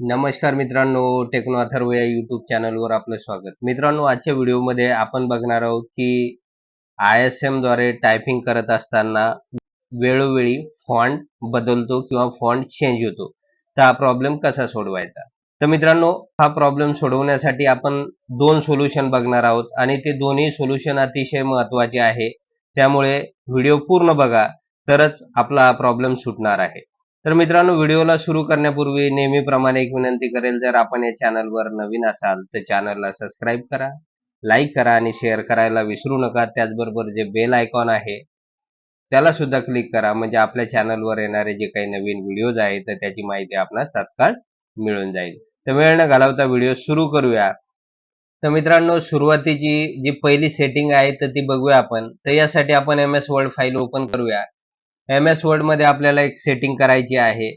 नमस्कार मित्रांनो टेक्नो अथर्व या युट्यूब चॅनलवर आपलं स्वागत. मित्रांनो आजच्या व्हिडिओमध्ये आपण बघणार आहोत की आय एस एमद्वारे टायपिंग करत असताना वेळोवेळी फॉन्ट बदलतो किंवा फॉन्ट चेंज होतो. तर हा प्रॉब्लेम कसा सोडवायचा? तर मित्रांनो हा प्रॉब्लेम सोडवण्यासाठी आपण दोन सोल्युशन बघणार आहोत आणि ते दोन्ही सोल्युशन अतिशय महत्त्वाचे आहे. त्यामुळे व्हिडिओ पूर्ण बघा तरच आपला हा प्रॉब्लेम सुटणार आहे. तर मित्रांनो व्हिडिओला सुरू करण्यापूर्वी नेहमीप्रमाणे एक विनंती करेल जर आपण या चॅनलवर नवीन असाल तर चॅनलला सबस्क्राईब करा लाईक करा आणि शेअर करायला विसरू नका. त्याचबरोबर जे बेल आयकॉन आहे त्याला सुद्धा क्लिक करा. म्हणजे आपल्या चॅनलवर येणारे जे काही नवीन व्हिडिओज आहेत तर त्याची माहिती आपणास तात्काळ मिळून जाईल. तर वेळ न घालवता व्हिडिओ सुरू करूया. तर मित्रांनो सुरुवातीची जी पहिली सेटिंग आहे तर ती बघूया आपण. तर यासाठी आपण M S word file open करूया. एम एसमध्ये आपल्याला एक सेटिंग करायची आहे.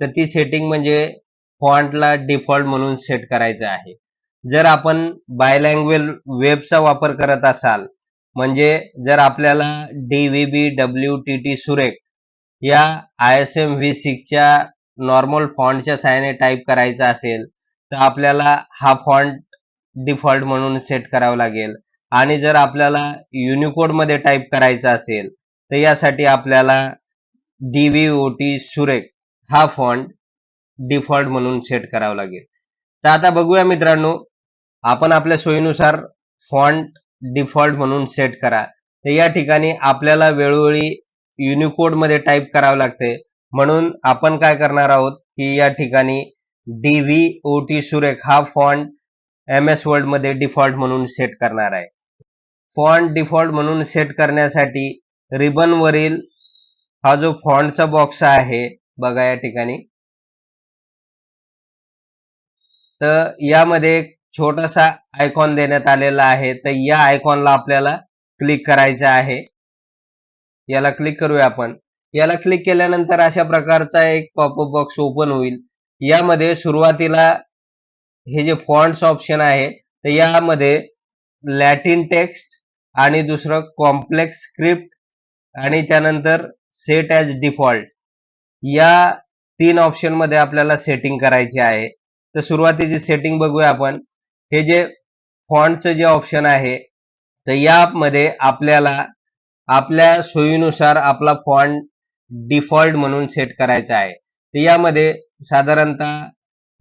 तर ती सेटिंग म्हणजे फॉन्टला डिफॉल्ट म्हणून सेट करायचं आहे. जर आपण बायलँग्वेज वेबचा वापर करत असाल म्हणजे जर आपल्याला D V B W T T Surekh या आय एस एम व्ही सिक्सच्या नॉर्मल फॉन्टच्या सहाय्याने टाईप करायचा असेल तर आपल्याला हा फॉन्ट डिफॉल्ट म्हणून सेट करावा लागेल. आणि जर आपल्याला युनिकोडमध्ये टाईप करायचा असेल तर यासाठी आपल्याला D V O T Surekh हा फॉन्ट डिफॉल्ट म्हणून सेट करावा लागेल. तर आता बघूया मित्रांनो आपण आपल्या सोयीनुसार फॉन्ट डिफॉल्ट म्हणून सेट करा. तर या ठिकाणी आपल्याला वेळोवेळी युनिकोडमध्ये टाईप करावं लागते. म्हणून आपण काय करणार आहोत की या ठिकाणी D V O T Surekh हा फॉन्ट एम एस वर्ल्डमध्ये डिफॉल्ट म्हणून सेट करणार आहे. फॉन्ट डिफॉल्ट म्हणून सेट करण्यासाठी रिबन वरील हा जो फॉन्टचा बॉक्स आहे बघा या ठिकाणी. तर यामध्ये एक छोटासा आयकॉन देण्यात आलेला आहे. तर या आयकॉनला आपल्याला क्लिक करायचं आहे. याला क्लिक करूया आपण. याला क्लिक केल्यानंतर अशा प्रकारचा एक पॉपअप बॉक्स ओपन होईल. यामध्ये सुरुवातीला हे जे फॉन्ट्स ऑप्शन आहे तर यामध्ये लॅटिन टेक्स्ट आणि दुसरं कॉम्प्लेक्स स्क्रिप्ट आणि त्यानंतर सेट ॲज डिफॉल्ट या तीन ऑप्शनमध्ये आपल्याला सेटिंग करायची आहे. तर सुरुवातीची सेटिंग बघूया आपण. हे जे फॉन्टचं जे ऑप्शन आहे तर यामध्ये आपल्याला आपल्या सोयीनुसार आपला फॉन्ट डिफॉल्ट म्हणून सेट करायचा आहे. तर यामध्ये साधारणतः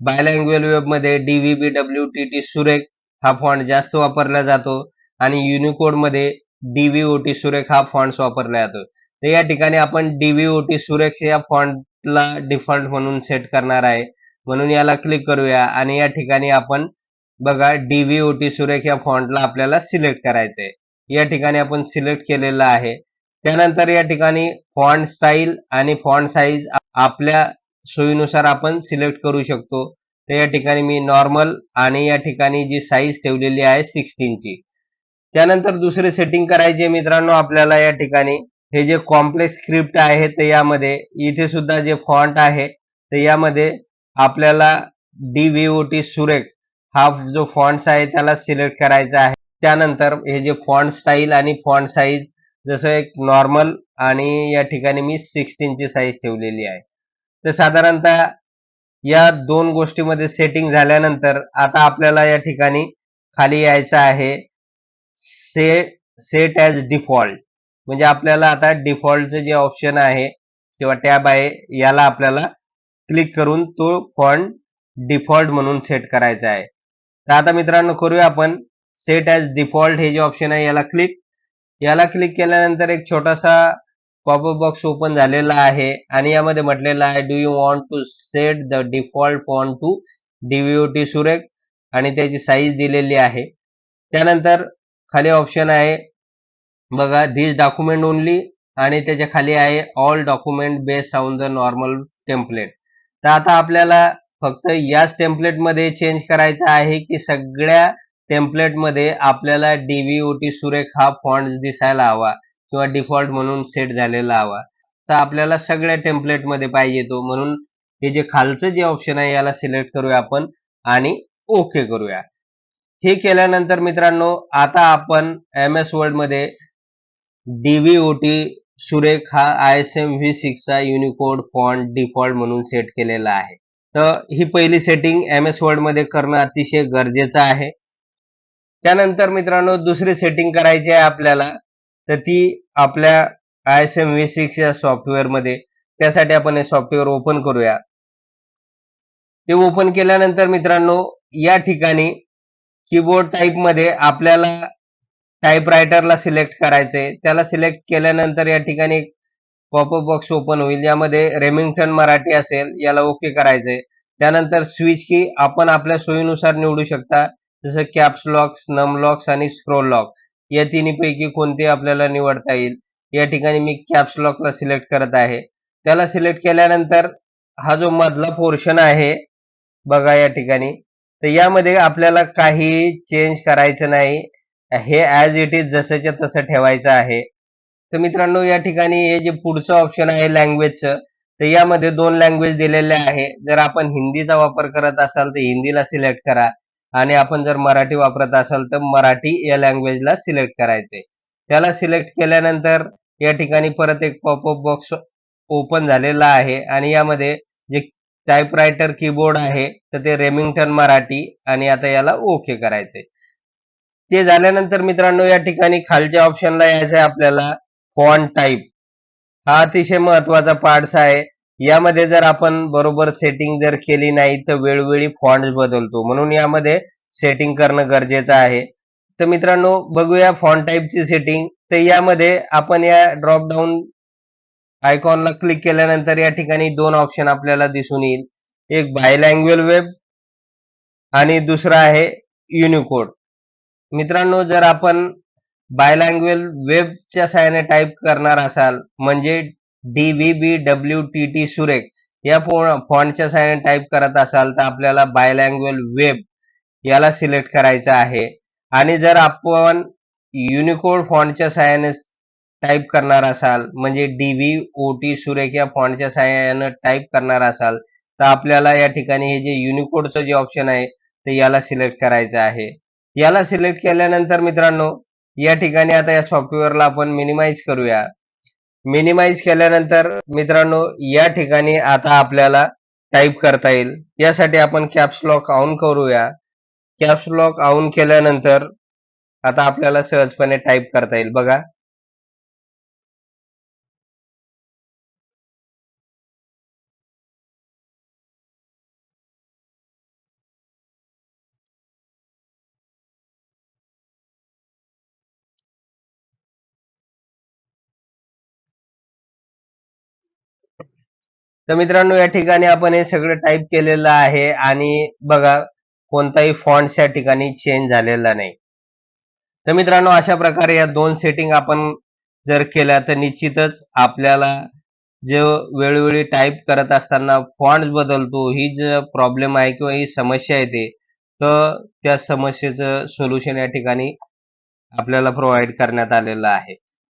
bilanguage वेबमध्ये D V B W T T Surekh हा फॉन्ट जास्त वापरला जातो. आणि युनिकोडमध्ये डी व्ही सुरेख हा फॉन्ट्स वापरण्यात येतो. तर या ठिकाणी आपण डीव्हीओटी सुरेख या फॉन्टला डिफॉल्ट म्हणून सेट करणार आहे. म्हणून याला क्लिक करूया आणि या ठिकाणी आपण बघा डीव्हीओटी सुरेख या फॉन्टला आपल्याला सिलेक्ट करायचं आहे. या ठिकाणी आपण सिलेक्ट केलेलं आहे. त्यानंतर या ठिकाणी फॉन्ट स्टाईल आणि फॉन्ट साईज आपल्या सोयीनुसार आपण सिलेक्ट करू शकतो. तर या ठिकाणी मी नॉर्मल आणि या ठिकाणी जी साईज ठेवलेली आहे सिक्स्टीनची त्यानंतर दुसरे सेटिंग करायचे मित्रांनो आपल्याला या ठिकाणी. हे जे कॉम्प्लेक्स स्क्रिप्ट आहे तर यामध्ये. इथे सुद्धा जे फॉन्ट आहे तर यामध्ये आपल्याला D V O T Surekh हा जो फॉन्ट्स आहे त्याला सिलेक्ट करायचा आहे. त्यानंतर हे जे फॉन्ट स्टाईल आणि फॉन्ट साईज जसं एक नॉर्मल आणि या ठिकाणी मी सिक्स्टीनची साईज ठेवलेली आहे. तर साधारणतः या दोन गोष्टीमध्ये सेटिंग झाल्यानंतर आता आपल्याला या ठिकाणी खाली यायचं आहे. सेट सेट ॲज डिफॉल्ट म्हणजे आपल्याला आता डिफॉल्टचं जे ऑप्शन आहे किंवा टॅब आहे याला आपल्याला क्लिक करून तो फॉन्ट डिफॉल्ट म्हणून सेट करायचा आहे. तर आता मित्रांनो करूया आपण. सेट ॲज डिफॉल्ट हे जे ऑप्शन आहे याला क्लिक याला क्लिक केल्यानंतर एक छोटासा पॉपअप बॉक्स ओपन झालेला आहे आणि यामध्ये म्हटलेलं आहे do you want to set the default font to DVOT Surekh आणि त्याची साईज दिलेली आहे. त्यानंतर खाली ऑप्शन आहे. बघा दिस डॉक्युमेंट ओनली आणि त्याच्याखाली आहे all document based on the normal template तर आता आपल्याला फक्त याच टेम्पलेटमध्ये चेंज करायचं आहे की सगळ्या टेम्पलेटमध्ये आपल्याला डीव्हीओटी सुरेख हा फॉन्ट दिसायला हवा किंवा डिफॉल्ट म्हणून सेट झालेला हवा. तर आपल्याला सगळ्या टेम्पलेटमध्ये पाहिजे तो. म्हणून हे जे खालचं जे ऑप्शन आहे याला सिलेक्ट करूया आपण आणि ओके करूया. हे केल्यानंतर मित्रांनो आता आपण एम एस वर्डमध्ये डीव्हीओटी सुरेख हा आय एस एम व्ही सिक्सचा युनिकोड फॉन्ट डिफॉल्ट म्हणून सेट केलेला आहे. तर ही पहिली सेटिंग एम एस वर्डमध्ये करणं अतिशय गरजेचं आहे. त्यानंतर मित्रांनो दुसरी सेटिंग करायची आहे आपल्याला तर ती आपल्या I S M V six या सॉफ्टवेअरमध्ये. त्यासाठी आपण हे सॉफ्टवेअर ओपन करूया. ते ओपन केल्यानंतर मित्रांनो या ठिकाणी कीबोर्ड टाईपमध्ये आपल्याला टाईप रायटरला सिलेक्ट करायचंय. त्याला सिलेक्ट केल्यानंतर या ठिकाणी पॉपअप बॉक्स ओपन होईल. यामध्ये रेमिंग्टन मराठी असेल याला ओके करायचंय. त्यानंतर स्विच की आपण आपल्या सोयीनुसार निवडू शकता. जसं कॅप्स लॉक्स नम लॉक्स आणि स्क्रोल लॉक या तिन्हीपैकी कोणते आपल्याला निवडता येईल? या ठिकाणी मी कॅप्स लॉकला सिलेक्ट करत आहे. त्याला सिलेक्ट केल्यानंतर हा जो मधला पोर्शन आहे बघा या ठिकाणी. तर यामध्ये आपल्याला काही चेंज करायचं नाही. हे ॲज इट इज जसंच्या तसं ठेवायचं आहे. तर मित्रांनो या ठिकाणी हे जे पुढचं ऑप्शन आहे लँग्वेजचं तर यामध्ये दोन लँग्वेज दिलेले आहे. जर आपण हिंदीचा वापर करत असाल तर हिंदीला सिलेक्ट करा. आणि आपण जर मराठी वापरत असाल तर मराठी या लँग्वेजला सिलेक्ट करायचे त्याला सिलेक्ट केल्यानंतर या ठिकाणी परत एक पॉपअप बॉक्स ओपन झालेला आहे. आणि यामध्ये टाईपरायटर कीबोर्ड आहे तर ते रेमिंग्टन मराठी आणि आता याला ओके करायचे ते झाल्यानंतर मित्रांनो या ठिकाणी खालच्या ऑप्शनला यायचं आहे आपल्याला फॉन टाईप हा अतिशय महत्त्वाचा पार्ट्स आहे. यामध्ये जर आपण बरोबर सेटिंग जर केली नाही तर वेळोवेळी फॉन्ट बदलतो. म्हणून यामध्ये सेटिंग करणं गरजेचं आहे. तर मित्रांनो बघूया फॉन्ट टाईपची सेटिंग तर यामध्ये आपण या ड्रॉप डाऊन आयकॉनला क्लिक केल्यानंतर या ठिकाणी दोन ऑप्शन आपल्याला दिसून येईल. एक बायलँग्वेल वेब आणि दुसरा आहे युनिकोड मित्रांनो जर आपण बायलँग्वेल वेबच्या सहाय्याने टाईप करणार असाल म्हणजे D V B W T T Surekh या फॉन्टच्या सहाय्याने टाईप करत असाल तर आपल्याला बायलँग्वेल वेब याला सिलेक्ट करायचं आहे. आणि जर आपण युनिकोड फॉन्टच्या सहाय्याने टाईप करणार असाल म्हणजे डीव्ही ओटी ओ टी सुरेख या फॉन्टच्या सहाय्यानं टाईप करणार असाल तर आपल्याला या ठिकाणी हे जे युनिकोडचं जे ऑप्शन आहे ते याला सिलेक्ट करायचं आहे. याला सिलेक्ट केल्यानंतर मित्रांनो या ठिकाणी आता या सॉफ्टवेअरला आपण मिनिमाइज करूया. मिनिमाइज केल्यानंतर मित्रांनो या ठिकाणी आता आपल्याला टाईप करता येईल. यासाठी आपण कॅप्स लॉक ऑन करूया. कॅप्स लॉक ऑन केल्यानंतर आता आपल्याला सहजपणे टाईप करता येईल. बघा तर मित्रांनो या ठिकाणी आपण हे सगळं टाईप केलेलं आहे आणि बघा कोणताही फॉन्ट या ठिकाणी चेंज झालेला नाही. तर मित्रांनो अशा प्रकारे या दोन सेटिंग आपण जर केल्या तर निश्चितच आपल्याला जे वेळोवेळी टाईप करत असताना फॉन्ट बदलतो ही जे प्रॉब्लेम आहे किंवा ही समस्या येते तर त्या समस्येचं सोल्युशन या ठिकाणी आपल्याला प्रोव्हाइड करण्यात आलेलं आहे.